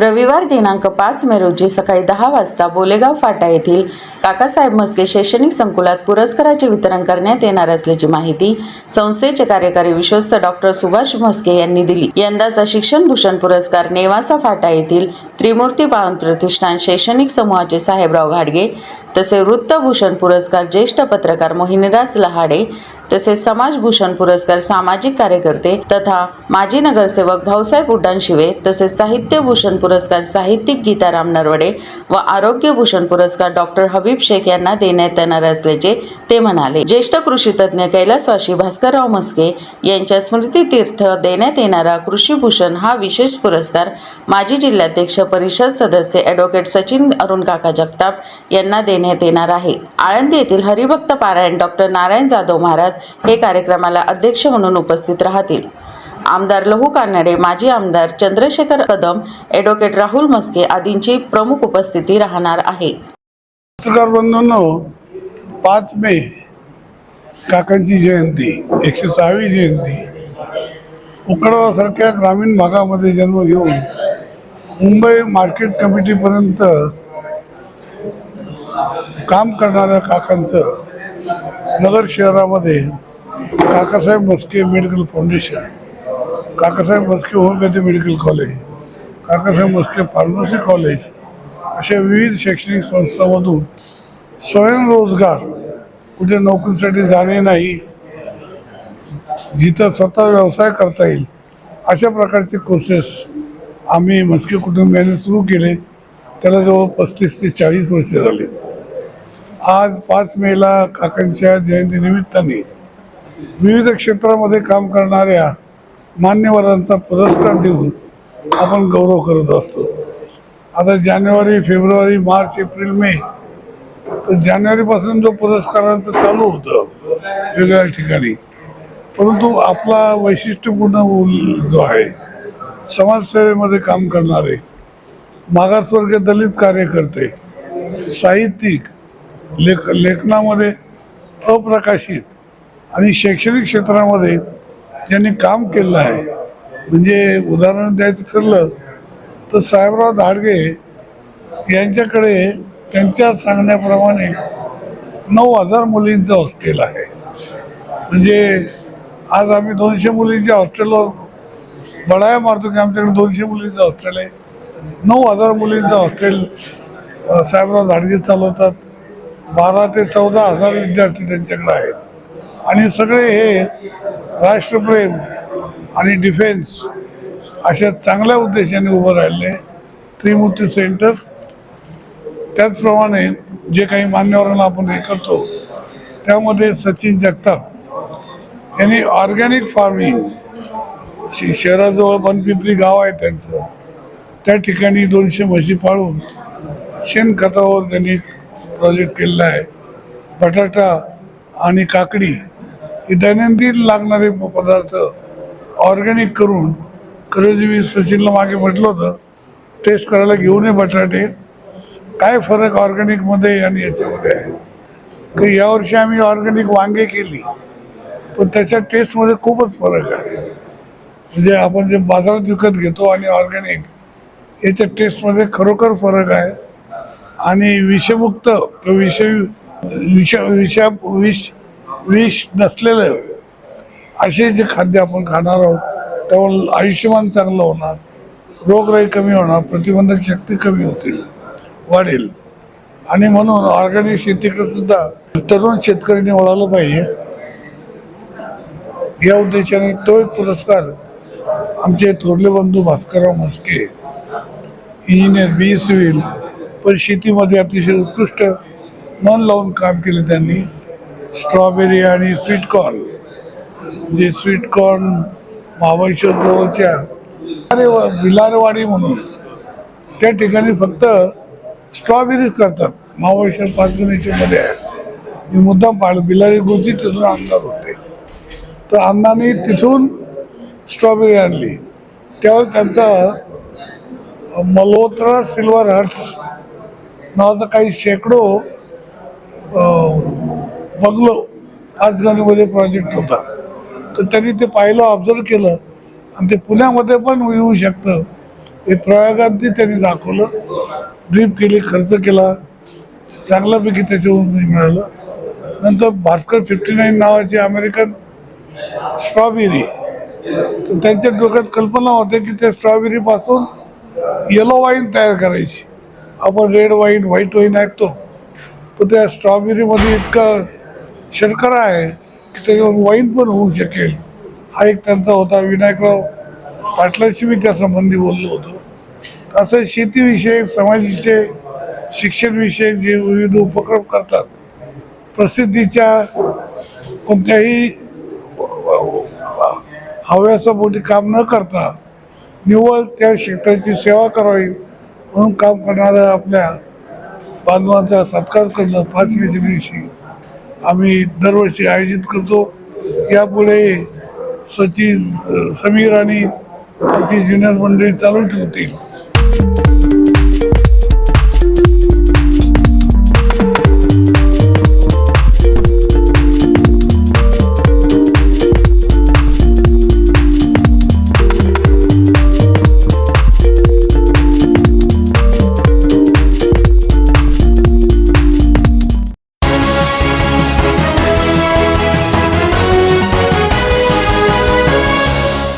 रविवार दिनांक पाच मे रोजी सकाळी दहा वाजता बोलेगाव फाटा येथील काकासाहेब मस्के शैक्षणिक संकुलात पुरस्काराचे वितरण करण्यात येणार असल्याची माहिती संस्थेचे कार्यकारी विश्वस्त डॉक्टर सुभाष म्हस्के यांनी दिली. यंदाचा शिक्षण भूषण पुरस्कार नेवासा फाटा येथील त्रिमूर्ती पावन प्रतिष्ठान शैक्षणिक समूहाचे साहेबराव घाडगे तसे वृत्तभूषण पुरस्कार ज्येष्ठ पत्रकार मोहिनीराज लहाडे तसेच समाजभूषण पुरस्कार सामाजिक कार्यकर्ते तथा माजी नगरसेवक भाऊसाहेब उड्डाणशिवे तसेच साहित्यभूषण पुरस्कार साहित्यिक गीताराम नरवडे व आरोग्यभूषण पुरस्कार डॉक्टर हबीब शेख यांना देण्यात येणार असल्याचे ते म्हणाले. ज्येष्ठ कृषी तज्ज्ञ कैलासवासी भास्करराव मस्के यांच्या स्मृतीतीर्थ देण्यात येणारा कृषीभूषण हा विशेष पुरस्कार माजी जिल्हाध्यक्ष परिषद सदस्य ॲडव्होकेट सचिन अरुण काका जगताप यांना देण्यात येणार आहे. आळंदी येथील हरिभक्त पारायण डॉक्टर नारायण जाधव महाराज हे कार्यक्रमाला अध्यक्ष म्हणून उपस्थित राहतील. आमदार लहू कानडे माजी आमदार चंद्रशेखर कदम ॲडव्होकेट राहुल मस्के आदींची प्रमुख उपस्थिती राहणार आहे. पत्रकार बंधूंनो पाच मे काकांची जयंती एकशे सहावी जयंती. उकडवासारख्या ग्रामीण भागामध्ये जन्म घेऊन मुंबई मार्केट कमिटीपर्यंत काम करणाऱ्या काकांचं नगर शहरामध्ये Kakasaheb Maske medical foundation Kakasaheb Maske homeopathy medical college Kakasaheb Maske pharmacy college अशा विविध शैक्षणिक संस्थांमधून स्वयंरोजगार कुठे नोकरीसाठी जाणे नाही जिथं स्वतः व्यवसाय करता येईल अशा प्रकारचे कोर्सेस आम्ही मस्के कुटुंबियाने सुरू केले. त्याला जवळ पस्तीस ते चाळीस वर्ष झाली. आज पाच मेला काकांच्या जयंतीनिमित्ताने विविध क्षेत्रामध्ये काम करणाऱ्या मान्यवरांचा पुरस्कार देऊन आपण गौरव करत असतो. आता जानेवारी फेब्रुवारी मार्च एप्रिल मे तर जानेवारीपासून जो पुरस्कारांचं चालू होतं वेगवेगळ्या ठिकाणी परंतु आपला वैशिष्ट्यपूर्ण जो आहे समाजसेवेमध्ये काम करणारे मागासवर्गीय दलित कार्यकर्ते साहित्यिक लेख लेखनामध्ये अप्रकाशित आणि शैक्षणिक क्षेत्रामध्ये ज्यांनी काम केलं आहे. म्हणजे उदाहरण द्यायचं ठरलं तर साहेबराव धाडगे यांच्याकडे त्यांच्या सांगण्याप्रमाणे नऊ हजार मुलींचं हॉस्टेल आहे. म्हणजे आज आम्ही दोनशे मुलींच्या हॉस्टेलवर बडाया मारतो की आमच्याकडे दोनशे मुलींचं हॉस्टेल आहे. नऊ हजार मुलींचं हॉस्टेल साहेबराव धाडगे चालवतात. बारा ते चौदा हजार विद्यार्थी त्यांच्याकडे आहेत. आणि सगळे हे राष्ट्रप्रेम आणि डिफेन्स अशा चांगल्या उद्देशाने उभं राहिले. त्रिमूर्ती सेंटर त्याचप्रमाणे जे काही मान्यवरांना आपण हे करतो त्यामध्ये सचिन जगताप यांनी ऑर्गॅनिक फार्मिंग शहराजवळ बनपिपरी गाव आहे त्यांचं. त्या ठिकाणी दोनशे म्हशी पाळून शेणखतावर त्यांनी प्रोजेक्ट केलेला आहे. बटाटा आणि काकडी हे दैनंदिन लागणारे प- पदार्थ ऑर्गॅनिक करून खरंच मी सचिनला मागे म्हटलं होतं टेस्ट करायला घेऊन ये बटाटे. काय फरक ऑर्गॅनिकमध्ये आणि याच्यामध्ये आहे? की यावर्षी आम्ही ऑर्गॅनिक वांगे केली. पण त्याच्या टेस्टमध्ये खूपच फरक आहे. म्हणजे आपण जे बाजारात विकत घेतो आणि ऑर्गॅनिक याच्या टेस्टमध्ये खरोखर फरक आहे. आणि विषमुक्त विषय विष विष विषा विष विष नसलेलं असे जे खाद्य आपण खाणार आहोत तेव्हा आयुष्यमान चांगलं होणार रोगराई कमी होणार प्रतिबंधक शक्ती कमी होतील वाढेल. आणि म्हणून ऑर्गॅनिक शेतीकडे सुद्धा तरुण शेतकऱ्यांनी वळालं पाहिजे. या उद्देशाने तो एक पुरस्कार आमचे थोरले बंधू Bhaskarrao Mhaske engineer B civil पण शेतीमध्ये अतिशय उत्कृष्ट मन लावून काम केलं त्यांनी. स्ट्रॉबेरी आणि स्वीटकॉर्न म्हणजे स्वीटकॉर्न महाबळेश्वर जवळच्या अरे भिलारवाडी म्हणून. त्या ठिकाणी फक्त स्ट्रॉबेरीज करतात. महाबळेश्वर पाचगणीच्या मध्ये आहे मी मुद्दाम पाहिलं बिलारी गुरुजी तिथून आमदार होते. तर अण्णांनी तिथून स्ट्रॉबेरी आणली. त्यावेळेस त्यांचा मल्होत्रा सिल्वर हट्स नावाचा काही शेकडो बंगलो पाचगणीमध्ये प्रोजेक्ट होता. तर त्यांनी ते पाहिलं ऑब्झर्व केलं आणि ते पुण्यामध्ये पण येऊ शकतं. हे प्रयोगांनी त्यांनी दाखवलं. ड्रीप केली खर्च केला. चांगल्यापैकी त्याच्यावरून मिळालं. नंतर भास्कर फिफ्टी नाईन नावाची अमेरिकन स्ट्रॉबेरी तर त्यांच्या डोक्यात कल्पना होते की त्या स्ट्रॉबेरीपासून येलो वाईन तयार करायची. आपण रेड वाईन व्हाईट वाईन ऐकतो. पण त्या स्ट्रॉबेरीमध्ये इतकं शर्करा आहे की त्याच्यावर वाईन पण होऊ शकेल. हा एक त्यांचा होता विनायकराव पाटलाशी मी त्या संबंधी बोललो होतो. असं शेतीविषयक समाजविषयक शिक्षणविषयक जे विविध उपक्रम करतात प्रसिद्धीच्या कोणत्याही हव्यासपोटी काम न करता निव्वळ त्या क्षेत्राची सेवा करावी म्हणून काम करणाऱ्या आपल्या बांधवांचा सत्कार करणं पाचव्याच्या दिवशी आम्ही दरवर्षी आयोजित करतो. यापुढे सचिन समीर आणि आमची ज्युनियर मंडळी चालू ठेवतील.